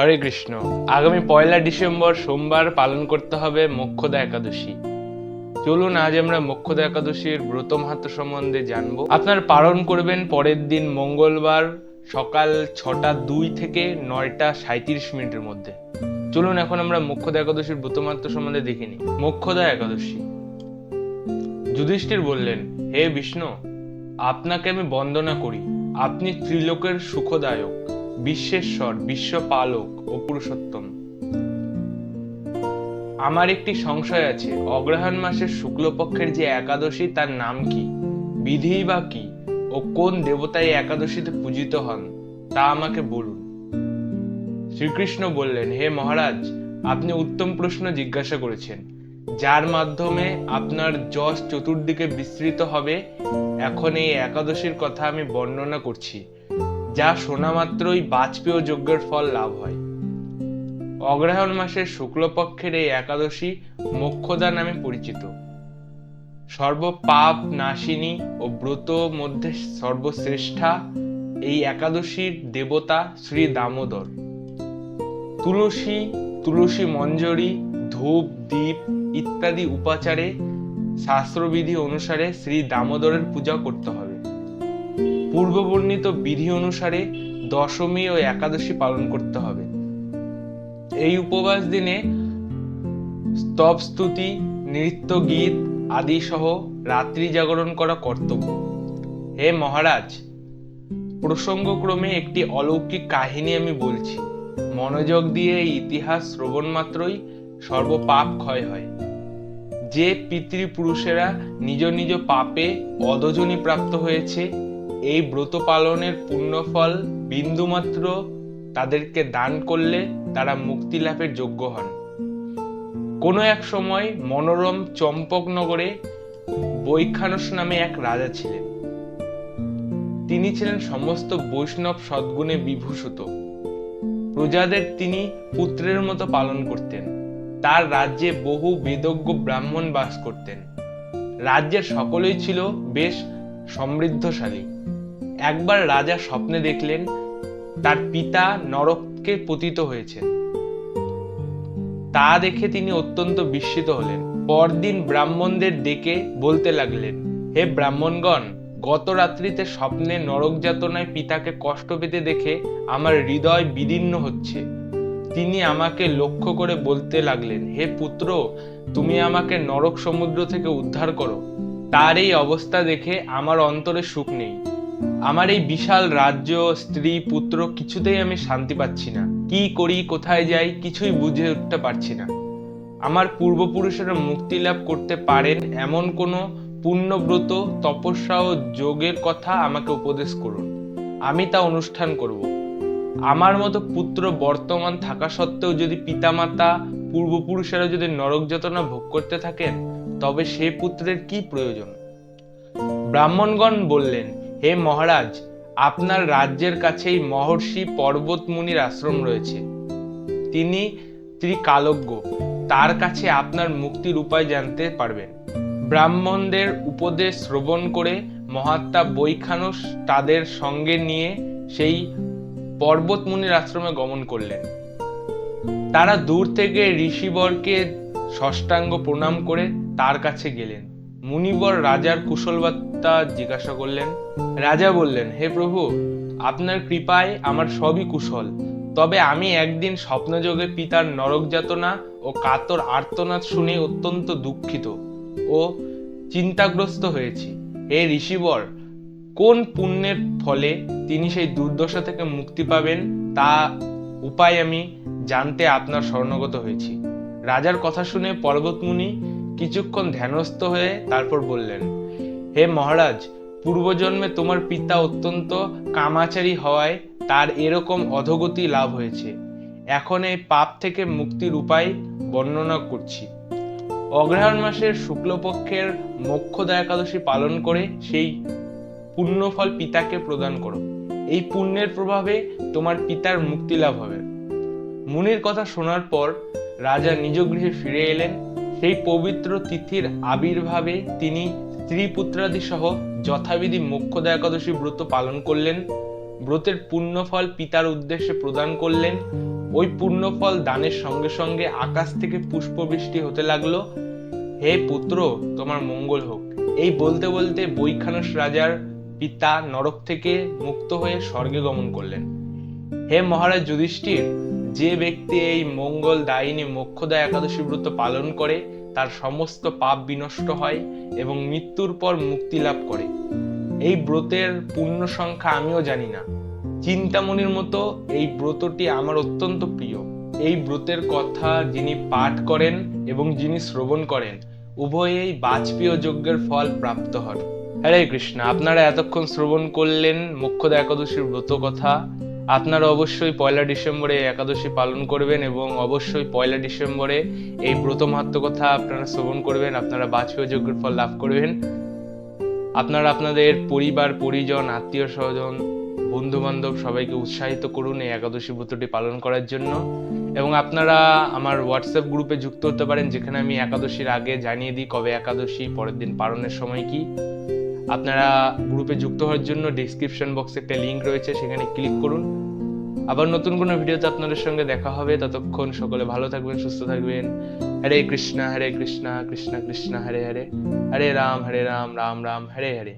হরে কৃষ্ণ। আগামী পয়লা ডিসেম্বর সোমবার পালন করতে হবে মোক্ষদা একাদশী। চলুন আজ আমরা মোক্ষদা একাদশীর ব্রত মাহাত্ম সম্বন্ধে জানব। আপনার পালন করবেন পরের দিন মঙ্গলবার সকাল ছটা দুই থেকে নয়টা সাঁত্রিশ মিনিটের মধ্যে। চলুন এখন আমরা মোক্ষদা একাদশীর ব্রত মাহাত্ম সম্বন্ধে দেখে নিই। মোক্ষদা একাদশী। যুধিষ্ঠির বললেন, হে বিষ্ণু, আপনাকে আমি বন্দনা করি। আপনি ত্রিলোকের সুখদায়ক। বিশ্বেশ্বর, বিশ্বপালক ও পুরুষোত্তম। আমার একটি সংশয় আছে, অগ্রহায়ণ মাসের শুক্লপক্ষের যে একাদশী তার নাম কি? বিধি বা কি? ও কোন দেবতা এই একাদশীতে পূজিত হন? তা আমাকে বলুন। শ্রীকৃষ্ণ বললেন, হে মহারাজ, আপনি উত্তম প্রশ্ন জিজ্ঞাসা করেছেন। যার মাধ্যমে আপনার যশ চতুর্দিকে বিস্তৃত হবে, এখন এই একাদশীর কথা আমি বর্ণনা করছি। যা শোনা মাত্রই বাজপেয় যজ্ঞের ফল লাভ হয়। অগ্রহায়ণ মাসের শুক্লপক্ষের এই একাদশী মোক্ষদা নামে পরিচিত। সর্বপাপ, নাশিনী ও ব্রত মধ্যে সর্বশ্রেষ্ঠা এই একাদশীর দেবতা শ্রী দামোদর। তুলসী তুলসী মঞ্জরি, ধূপ দ্বীপ ইত্যাদি উপাচারে শাস্ত্রবিধি অনুসারে শ্রী দামোদরের পূজা করতে হবে। পূর্ববর্ণিত বিধি অনুসারে দশমী ও একাদশী পালন করতে হবে। এই উপবাস দিনে স্তব স্তুতি, নৃত্য গীত আদি সহ রাত্রি জাগরণ করা কর্তব্য। হে মহারাজ, প্রসঙ্গক্রমে একটি অলৌকিক কাহিনী আমি বলছি। মনোযোগ দিয়ে ইতিহাস শ্রবণ মাত্রই সর্বপাপ ক্ষয় হয়। যে পিতৃপুরুষেরা নিজ নিজ পাপে অদজনী প্রাপ্ত হয়েছে এই ব্রত পালনের পুণ্যফল বিন্দুমাত্র তাদেরকে দান করলে তারা মুক্তি লাভের যোগ্য হন। কোনো এক সময় মনোরম চম্পকনগরে বৈখানস নামে এক রাজা ছিলেন। তিনি ছিলেন সমস্ত বৈষ্ণব সদ্গুণে বিভূষিত। প্রজাদের তিনি পুত্রের মতো পালন করতেন। তার রাজ্যে বহু বেদজ্ঞ ব্রাহ্মণ বাস করতেন। রাজ্যের সকলেই ছিল বেশ সমৃদ্ধশালী। একবার রাজা স্বপ্নে দেখলেন, তার পিতা নরককে পতিত হয়েছেন তা দেখে তিনি অত্যন্ত বিস্মিত হলেন। পরদিন ব্রাহ্মণদের ডেকে বলতে লাগলেন, হে ব্রাহ্মণগণ, গত রাত্রিতে স্বপ্নে নরক যাতনায় পিতাকে কষ্ট পেতে দেখে আমার হৃদয় বিদীর্ণ হচ্ছে। তিনি আমাকে লক্ষ্য করে বলতে লাগলেন, হে পুত্র, তুমি আমাকে নরক সমুদ্র থেকে উদ্ধার করো। তার এই অবস্থা দেখে আমার অন্তরে সুখ নেই। আমার এই বিশাল রাজ্য, স্ত্রী, পুত্র কিছুতেই আমি শান্তি পাচ্ছি না। কি করি, কোথায় যাই কিছুই বুঝে উঠতে পারছি না। আমার পূর্বপুরুষেরা মুক্তি লাভ করতে পারেন এমন কোনো পুণ্যব্রত, তপস্যা ও যোগের কথা আমাকে উপদেশ করুন। আমি তা অনুষ্ঠান করব। আমার মতো পুত্র বর্তমান থাকা সত্ত্বেও যদি পিতামাতা, পূর্বপুরুষেরা যদি নরক যাতনা ভোগ করতে থাকেন, তবে সে পুত্রের কি প্রয়োজন? ব্রাহ্মণগণ বললেন হে মহারাজ, আপনার রাজ্যের কাছেই মহর্ষি পর্বতমুনির আশ্রম রয়েছে। তিনি ত্রিকালজ্ঞ, তার কাছে আপনার মুক্তির উপায় জানতে পারবেন। ব্রাহ্মণদের উপদেশ শ্রবণ করে মহাত্মা বৈখানস তাদের সঙ্গে নিয়ে সেই পর্বতমুনির আশ্রমে গমন করলেন। তারা দূর থেকে ঋষিবরকে ষষ্ঠাঙ্গ প্রণাম করে তার কাছে গেলেন। মুনিবর রাজার কুশলবার্তা জিজ্ঞাসা করলেন, রাজা বললেন, হে প্রভু, আপনার কৃপায় আমার সবই কুশল। তবে আমি একদিন স্বপ্নযোগে পিতার নরক যাতনা ও কাতর আর্তনাদ শুনে অত্যন্ত দুঃখিত ও চিন্তাগ্রস্ত হয়েছি। হে ঋষিবর, কোন পুণ্যের ফলে তিনি সেই দুর্দশা থেকে মুক্তি পাবেন তা উপায় আমি জানতে আপনার স্বর্ণগত হয়েছি। রাজার কথা শুনে পর্বতমুনি কিছুক্ষণ ধ্যানস্থ হয়ে তারপর বললেন, হে মহারাজ, পূর্বজন্মে তোমার পিতা অত্যন্ত কামাচারী হওয়ায় তার এরকম অধগতি লাভ হয়েছে। এখন এই পাপ থেকে মুক্তির উপায় বর্ণনা করছি। অগ্রহায়ণ মাসের শুক্লপক্ষের মোক্ষদা একাদশী পালন করে সেই পুণ্যফল পিতাকে প্রদান করো। এই পুণ্যের প্রভাবে তোমার পিতার মুক্তি লাভ হবে। মুনির কথা শোনার পর রাজা নিজ গৃহে ফিরে এলেন। সেই পবিত্র তিথির আবির্ভাবে তিনি স্ত্রী সহ যথাবিধি মোক্ষদা একাদশী ব্রত পালন করলেন, ব্রতের পুণ্যফল পিতার উদ্দেশ্যে প্রদান করলেন, ওই পুণ্যফল দানের সঙ্গে সঙ্গে আকাশ থেকে পুষ্পবৃষ্টি হতে লাগল। হে পুত্র, তোমার মঙ্গল হোক। এই বলতে বলতে বৈখানস রাজার পিতা নরক থেকে মুক্ত হয়ে স্বর্গে গমন করলেন। হে মহারাজ যুধিষ্ঠির যে ব্যক্তি এই মঙ্গল দায়িনী মোক্ষদা একাদশী ব্রত পালন করে, তার সমস্ত পাপ বিনষ্ট হয় এবং মৃত্যুর পর মুক্তি লাভ করে। এই ব্রতের পূর্ণ সংখ্যা আমিও জানি না। চিন্তামণির মতো এই ব্রতটি আমার অত্যন্ত প্রিয়। এই ব্রতের কথা যিনি পাঠ করেন এবং যিনি শ্রবণ করেন, উভয়েই বাজপেয় যজ্ঞের ফল প্রাপ্ত হন। হরে কৃষ্ণ, আপনারা এতক্ষণ শ্রবণ করলেন মোক্ষদা একাদশীর ব্রত কথা। আপনারা অবশ্যই পয়লা ডিসেম্বরে একাদশী পালন করবেন এবং অবশ্যই পয়লা ডিসেম্বরে এই ব্রত মাহাত্ম কথা আপনারা শ্রবণ করবেন, আপনারা বাজপেয় যজ্ঞের ফল লাভ করবেন। আপনারা আপনাদের পরিবার, পরিজন, আত্মীয় স্বজন বন্ধু বান্ধব সবাইকে উৎসাহিত করুন এই একাদশী ব্রতটি পালন করার জন্য। এবং আপনারা আমার হোয়াটসঅ্যাপ গ্রুপে যুক্ত হতে পারেন, যেখানে আমি একাদশীর আগে জানিয়ে দিই কবে একাদশী, পরের দিন পালনের সময় কি। আপনারা গ্রুপে যুক্ত হওয়ার জন্য ডিসক্রিপশন বক্সে একটা লিঙ্ক রয়েছে, সেখানে ক্লিক করুন। আবার নতুন কোনো ভিডিওতে আপনাদের সঙ্গে দেখা হবে। ততক্ষণ সকলে ভালো থাকবেন, সুস্থ থাকবেন। হরে কৃষ্ণা হরে কৃষ্ণা কৃষ্ণা কৃষ্ণ, হরে হরে। হরে রাম হরে রাম রাম রাম, হরে হরে।